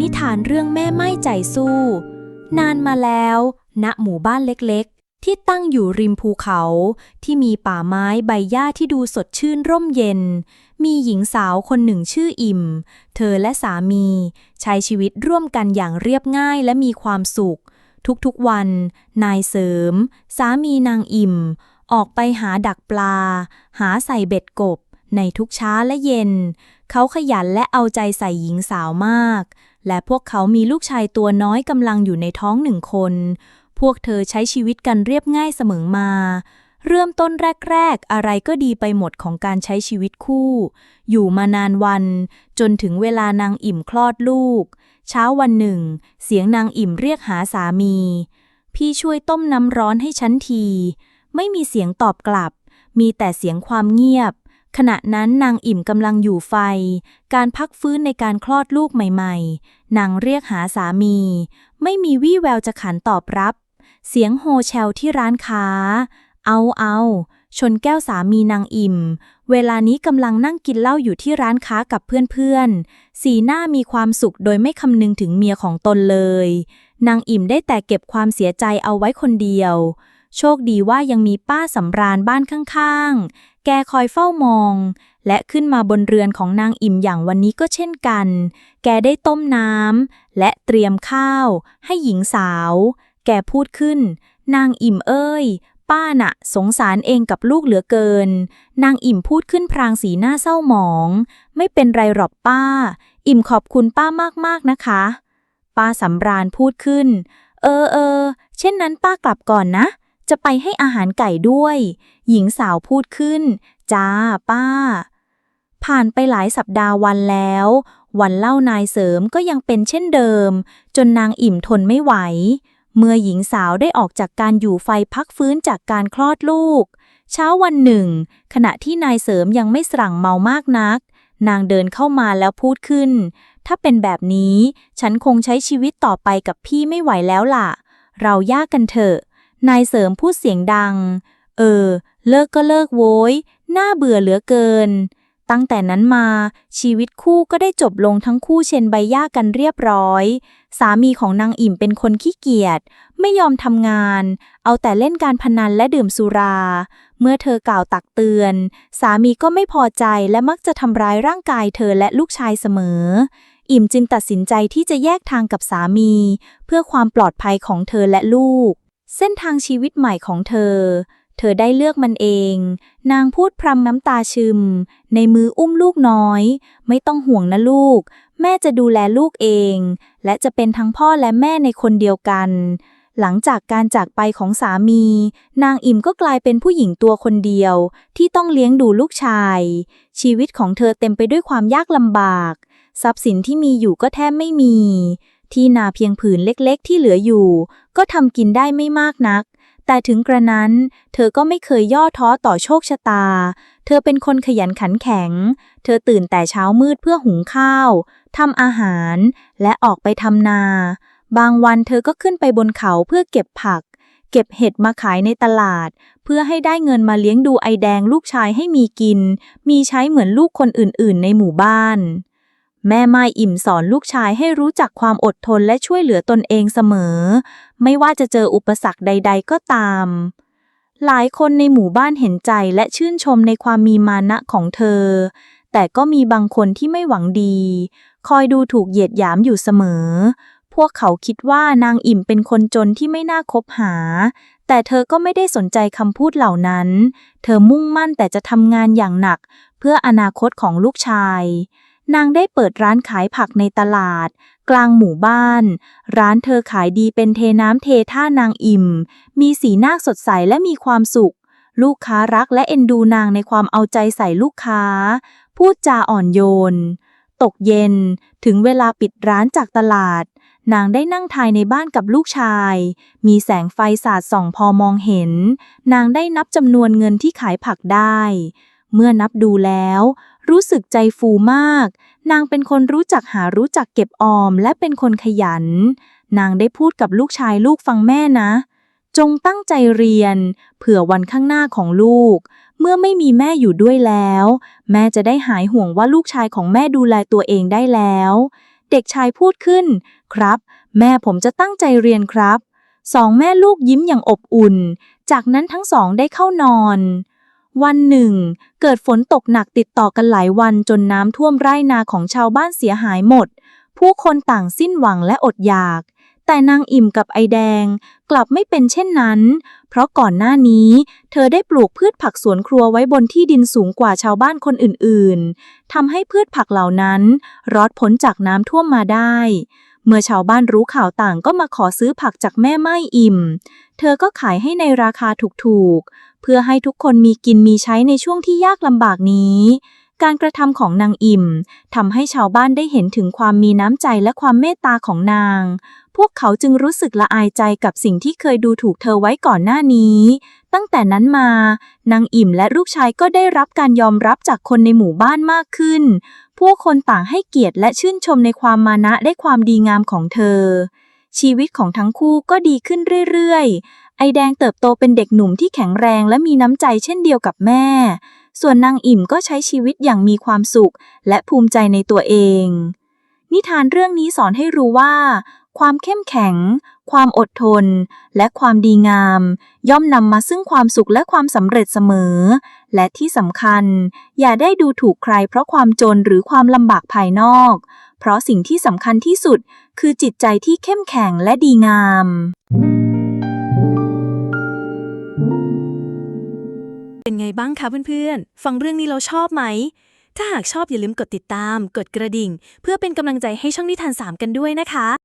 นิทานเรื่องแม่ไม้ใจสู้ นานมาแล้ว ณหมู่บ้านเล็กๆ ที่ตั้งอยู่ริมภูเขา ที่มีป่าไม้ใบหญ้าที่ดูสดชื่นร่มเย็น มีหญิงสาวคนหนึ่งชื่ออิ่ม เธอและสามี ใช้ชีวิตร่วมกันอย่างเรียบง่ายและมีความสุข ทุกๆวัน นายเสริม สามีนางอิ่ม ออกไปหาดักปลา หาใส่เบ็ดกบ ในทุกเช้าและเย็น เขาขยันและเอาใจใส่หญิงสาวมาก และพวกเขามีลูกชายตัวน้อยกำลังอยู่ในท้องหนึ่งคน พวกเธอใช้ชีวิตกันเรียบง่ายเสมอมา เริ่มต้นแรก ๆ อะไรก็ดีไปหมดของการใช้ชีวิตคู่ อยู่มานานวัน จนถึงเวลานางอิ่มคลอดลูก เช้าวันหนึ่ง เสียงนางอิ่มเรียกหาสามี พี่ช่วยต้มน้ำร้อนให้ฉันที ไม่มีเสียงตอบกลับ มีแต่เสียงความเงียบ ขณะนั้นนางอิ่มกำลังอยู่ไฟ การพักฟื้นในการคลอดลูกใหม่ๆ นางเรียกหาสามี ไม่มีวี่แววจะขันตอบรับ เสียงโฮแชลที่ร้านค้า เอาเอาชนแก้วสามีนางอิ่ม เวลานี้กำลังนั่งกินเหล้าอยู่ที่ร้านค้ากับเพื่อนๆ สีหน้ามีความสุขโดยไม่คำนึงถึงเมียของตนเลย นางอิ่มได้แต่เก็บความเสียใจเอาไว้คนเดียว โชคดีว่ายังมีป้าสำราญบ้านข้างๆ แกคอยเฝ้ามอง และขึ้นมาบนเรือนของนางอิ่มอย่างวันนี้ก็เช่นกัน แกได้ต้มน้ำและเตรียมข้าว ให้หญิงสาว แกพูดขึ้น นางอิ่มเอ้ย ป้าน่ะ สงสารเองกับลูกเหลือเกิน นางอิ่มพูดขึ้นพรางสีหน้าเศร้าหมอง ไม่เป็นไรหรอกป้า อิ่มขอบคุณป้ามากๆนะคะ ป้าสำราญพูดขึ้น เออเออเช่นนั้นป้ากลับก่อนนะ จะไปให้อาหารไก่ด้วย หญิงสาวพูดขึ้น จ้าป้า ผ่านไปหลายสัปดาห์วันแล้ว วันเล่านายเสริมก็ยังเป็นเช่นเดิม จนนางอิ่มทนไม่ไหว เมื่อหญิงสาวได้ออกจากการอยู่ไฟพักฟื้นจากการคลอดลูก เช้าวันหนึ่ง ขณะที่นายเสริมยังไม่สรั่งเมามากนัก นางเดินเข้ามาแล้วพูดขึ้น ถ้าเป็นแบบนี้ ฉันคงใช้ชีวิตต่อไปกับพี่ไม่ไหวแล้วล่ะ เราแยกกันเถอะ นายเสริมพูดเสียงดัง เออ เลิกก็เลิกโว้ย น่าเบื่อเหลือเกิน ตั้งแต่นั้นมาชีวิตคู่ก็ได้จบลงทั้งคู่เช่นใบหญ้ากันเรียบร้อย สามีของนางอิ่มเป็นคนขี้เกียจ ไม่ยอมทำงาน เอาแต่เล่นการพนันและดื่มสุรา เมื่อเธอกล่าวตักเตือน สามีก็ไม่พอใจและมักจะทำร้ายร่างกายเธอและลูกชายเสมออิ่มจึงตัดสินใจที่จะแยกทางกับสามี เพื่อความปลอดภัยของเธอและลูก เส้นทางชีวิตใหม่ของเธอ เธอได้เลือกมันเอง นางพูดพรำน้ำตาชึม ในมืออุ้มลูกน้อย ไม่ต้องห่วงนะลูก แม่จะดูแลลูกเอง และจะเป็นทั้งพ่อและแม่ในคนเดียวกัน หลังจากการจากไปของสามี นางอิ่มก็กลายเป็นผู้หญิงตัวคนเดียว ที่ต้องเลี้ยงดูลูกชาย ชีวิตของเธอเต็มไปด้วยความยากลำบาก ทรัพย์สินที่มีอยู่ก็แทบไม่มี ที่นาเพียงผืนเล็กๆ ที่เหลืออยู่ ก็ทำกินได้ไม่มากนัก แต่ถึงกระนั้น เธอก็ไม่เคยย่อท้อต่อโชคชะตา เธอเป็นคนขยันขันแข็ง เธอตื่นแต่เช้ามืดเพื่อหุงข้าวทำอาหาร และออกไปทำนา บางวันเธอก็ขึ้นไปบนเขาเพื่อเก็บผัก เก็บเห็ดมาขายในตลาด เพื่อให้ได้เงินมาเลี้ยงดูไอแดงลูกชายให้มีกิน มีใช้เหมือนลูกคนอื่นๆ ในหมู่บ้าน แม่ไม้อิ่มสอนลูกชายให้รู้จักความอดทนและช่วยเหลือตนเองเสมอ ไม่ว่าจะเจออุปสรรคใด ๆ ก็ตาม หลายคนในหมู่บ้านเห็นใจและชื่นชมในความมีมานะของเธอ แต่ก็มีบางคนที่ไม่หวังดี คอยดูถูกเหยียดหยามอยู่เสมอ พวกเขาคิดว่านางอิ่มเป็นคนจนที่ไม่น่าคบหา แต่เธอก็ไม่ได้สนใจคำพูดเหล่านั้น เธอมุ่งมั่นแต่จะทำงานอย่างหนัก เพื่ออนาคตของลูกชาย นางได้เปิดร้านขายผักในตลาด กลางหมู่บ้าน ร้านเธอขายดีเป็นเทน้ำเทท่านางอิ่ม มีสีหน้าสดใสและมีความสุข ลูกค้ารักและเอ็นดูนางในความเอาใจใส่ลูกค้า พูดจาอ่อนโยน ตกเย็น ถึงเวลาปิดร้านจากตลาด นางได้นั่งทายในบ้านกับลูกชาย มีแสงไฟสาดส่องพอมองเห็น นางได้นับจำนวนเงินที่ขายผักได้ เมื่อนับดูแล้ว รู้สึกใจฟูมาก นางเป็นคนรู้จักหารู้จักเก็บออมและเป็นคนขยัน นางได้พูดกับลูกชายลูกฟังแม่นะ จงตั้งใจเรียน เผื่อวันข้างหน้าของลูก เมื่อไม่มีแม่อยู่ด้วยแล้ว แม่จะได้หายห่วงว่าลูกชายของแม่ดูแลตัวเองได้แล้ว เด็กชายพูดขึ้น ครับ แม่ผมจะตั้งใจเรียนครับสองแม่ลูกยิ้มอย่างอบอุ่น จากนั้นทั้งสองได้เข้านอน วันหนึ่ง เกิดฝนตกหนักติดต่อกันหลายวันจนน้ำท่วมไร่นาของชาวบ้านเสียหายหมด ผู้คนต่างสิ้นหวังและอดอยาก แต่นางอิ่มกับไอแดง กลับไม่เป็นเช่นนั้น เพราะก่อนหน้านี้ เธอได้ปลูกพืชผักสวนครัวไว้บนที่ดินสูงกว่าชาวบ้านคนอื่นๆทำให้พืชผักเหล่านั้น รอดพ้นจากน้ำท่วมมาได้เมื่อชาวบ้านรู้ข่าวต่างก็มาขอซื้อผักจากแม่ไม้อิ่ม เธอก็ขายให้ในราคาถูกๆ เพื่อให้ทุกคนมีกินมีใช้ในช่วงที่ยากลำบากนี้ การกระทำของนางอิ่มทำให้ชาวบ้านได้เห็นถึงความมีน้ำใจและความเมตตาของนาง พวกเขาจึงรู้สึกละอายใจกับสิ่งที่เคยดูถูกเธอไว้ก่อนหน้านี้ ตั้งแต่นั้นมา นางอิ่มและลูกชายก็ได้รับการยอมรับจากคนในหมู่บ้านมากขึ้นพวกคนต่างให้เกียรติและชื่นชมในความมานะและความดีงามของเธอ ชีวิตของทั้งคู่ก็ดีขึ้นเรื่อยๆ ไอแดงเติบโตเป็นเด็กหนุ่มที่แข็งแรงและมีน้ำใจเช่นเดียวกับแม่ ส่วนนางอิ่มก็ใช้ชีวิตอย่างมีความสุข และภูมิใจในตัวเอง นิทานเรื่องนี้สอนให้รู้ว่า ความเข้มแข็ง ความอดทน และความดีงาม ย่อมนำมาซึ่งความสุขและความสำเร็จเสมอ และที่สำคัญ อย่าได้ดูถูกใครเพราะความจนหรือความลำบากภายนอก เพราะสิ่งที่สำคัญที่สุด คือจิตใจที่เข้มแข็งและดีงาม เป็นไงบ้างคะเพื่อนๆ ฟังเรื่องนี้เราชอบไหม ถ้าหากชอบอย่าลืมกดติดตาม กดกระดิ่ง เพื่อเป็นกำลังใจให้ช่องนิทาน 3 กันด้วยนะคะ